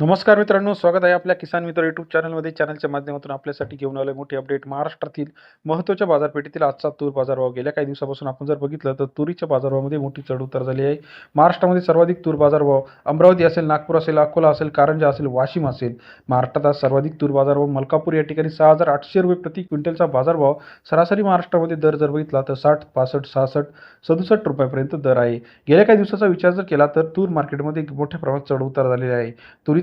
नमस्कार मित्रांनो स्वागत आहे आपल्या किसान मित्र युट्यूब चॅनलमध्ये चॅनलच्या माध्यमातून आपल्यासाठी घेऊन आले मोठी अपडेट महाराष्ट्रातील महत्त्वाच्या बाजारपेठेतील आजचा तूर बाजारभाव. गेल्या काही दिवसापासून आपण जर बघितलं तर तुरीच्या बाजारभावामध्ये मोठी चढउतार झाली आहे. महाराष्ट्रामध्ये सर्वाधिक तूर बाजारभाव अमरावती असेल नागपूर असेल अकोला असेल कारंजा असेल वाशिम असेल. महाराष्ट्रात आज सर्वाधिक तूर बाजारभाव मलकापूर या ठिकाणी सहा हजार आठशे रुपये प्रति क्विंटलचा बाजारभाव. सरासरी महाराष्ट्रामध्ये दर जर बघितला तर साठ पासष्ट सहासष्ट सदुसष्ट रुपयापर्यंत दर आहे. गेल्या काही दिवसाचा विचार जर केला तर तूर मार्केटमध्ये मोठ्या प्रमाणात चढउतार झालेली झालेला आहे.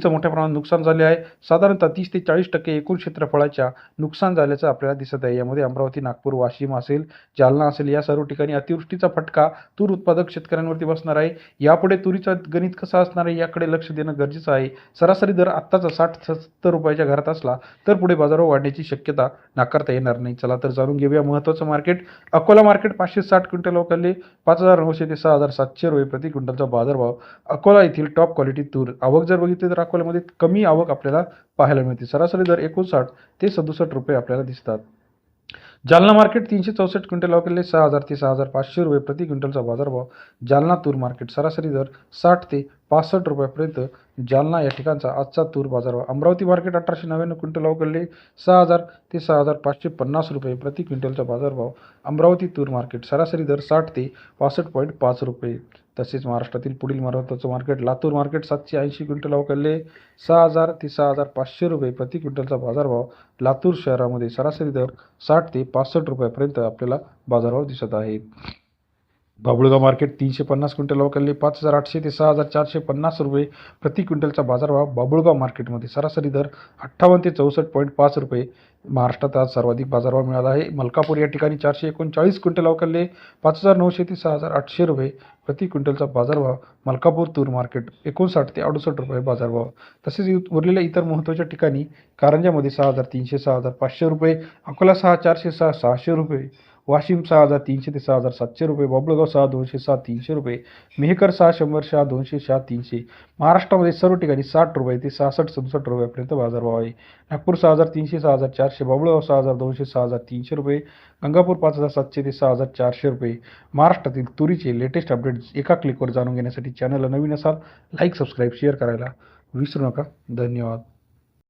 तुरीचं मोठ्या प्रमाणात नुकसान झाले आहे. साधारणतः तीस ते चाळीस टक्के एकूण क्षेत्रफळाच्या नुकसान झाल्याचं आपल्याला दिसत आहे. यामध्ये अमरावती नागपूर वाशिम असेल जालना असेल या सर्व ठिकाणी अतिवृष्टीचा फटका तूर उत्पादक शेतकऱ्यांवरती बसणार आहे. यापुढे तुरीचं गणित कसं असणार आहे याकडे लक्ष देणं गरजेचं आहे. सरासरी दर आत्ताचा साठ सत्तर रुपयाच्या घरात असला तर पुढे बाजारावर वाढण्याची शक्यता नाकारता येणार नाही. चला तर जाणून घेऊया महत्त्वाचं मार्केट. अकोला मार्केट पाचशे साठ क्विंटल वकलले पाच हजार नऊशे ते सहा हजार सातशे रुपये प्रति क्विंटलचा बाजारभाव. अकोला येथील टॉप क्वालिटी तूर. आवक जर बघितली तर अकोल्यामध्ये कमी आवक आपल्याला पाहायला मिळते. सरासरी दर एकोणसाठ ते सदुसष्ट रुपये आपल्याला दिसतात. जालना मार्केट तीनशे चौसष्ट क्विंटल अवकेले सहा हजार ते सहा हजार पाचशे रुपये प्रति क्विंटलचा बाजारभाव. जालना तूर मार्केट सरासरी दर साठ ते पासष्ट रुपयापर्यंत जालना या ठिकाणचा आजचा तूर बाजारभाव. अमरावती मार्केट अठराशे नव्याण्णव क्विंटल अवकडले सहा हजार ते सहा हजार पाचशे पन्नास रुपये प्रति क्विंटलचा बाजारभाव. अमरावती तूर मार्केट सरासरी दर साठ ते पासष्ट पॉईंट पाच रुपये. तसेच महाराष्ट्रातील पुढील महत्त्वाचं मार्केट लातूर मार्केट सातशे ऐंशी क्विंटल अवकडले सहा हजार ते सहा हजार पाचशे रुपये प्रति क्विंटलचा बाजारभाव लातूर शहरामध्ये सरासरी दर साठ ते पासष्ट रुपयापर्यंत आपल्याला बाजारभाव दिसत आहेत. बाबुळगाव मार्केट तीनशे पन्नास क्विंटल अवकाले पाच हजार आठशे ते सहा हजार चारशे पन्नास रुपये प्रति क्विंटलचा बाजारभाव बाबुळगाव मार्केटमध्ये. सरासरी दर अठ्ठावन्न ते चौसष्ट पॉईंट पाच रुपये. महाराष्ट्रात आज सर्वाधिक बाजारभाव मिळाला आहे. मलकापूर या ठिकाणी चारशे एकोणचाळीस क्विंटल अवकाले पाच हजार नऊशे ते सहा हजार आठशे रुपये प्रति क्विंटलचा बाजारभाव मलकापूर तूर मार्केट एकोणसाठ ते अडुसष्ट रुपये बाजारभाव. तसेच उरलेल्या इतर महत्त्वाच्या ठिकाणी कारंजामध्ये सहा हजार तीनशे सहा हजार पाचशे रुपये. अकोला सहा चारशे सहा सहाशे रुपये. वाशिम सहा हज़ार तीनशे ते सहा हज़ार सातशे रुपये बाबुळगाव सहा दोनशे सहा तीनशे रुपये, मेहकर सहा शंभर सहा दोनशे सहा तीनशे महाराष्ट्रामध्ये सर्व ठिकाणी साठ रुपये ते सहासष्ट सदुसष्ट रुपयापर्यंत बाजारभाव आहे. नागपूर सहा हज़ार तीनशे सहा हज़ार चारशे बाबुळगाव सहा हज़ार दोनशे सहा हज़ार तीनशे रुपये, गंगापूर पाच हज़ार सातशे ते सहा हज़ार चारशे रुपये. महाराष्ट्रातील तुरीचे लेटेस्ट अपडेट्स एका क्लिकवर जाणून घेण्यासाठी चॅनलला नवीन असाल लाईक सबस्क्राईब शेअर करायला विसरू नका. धन्यवाद.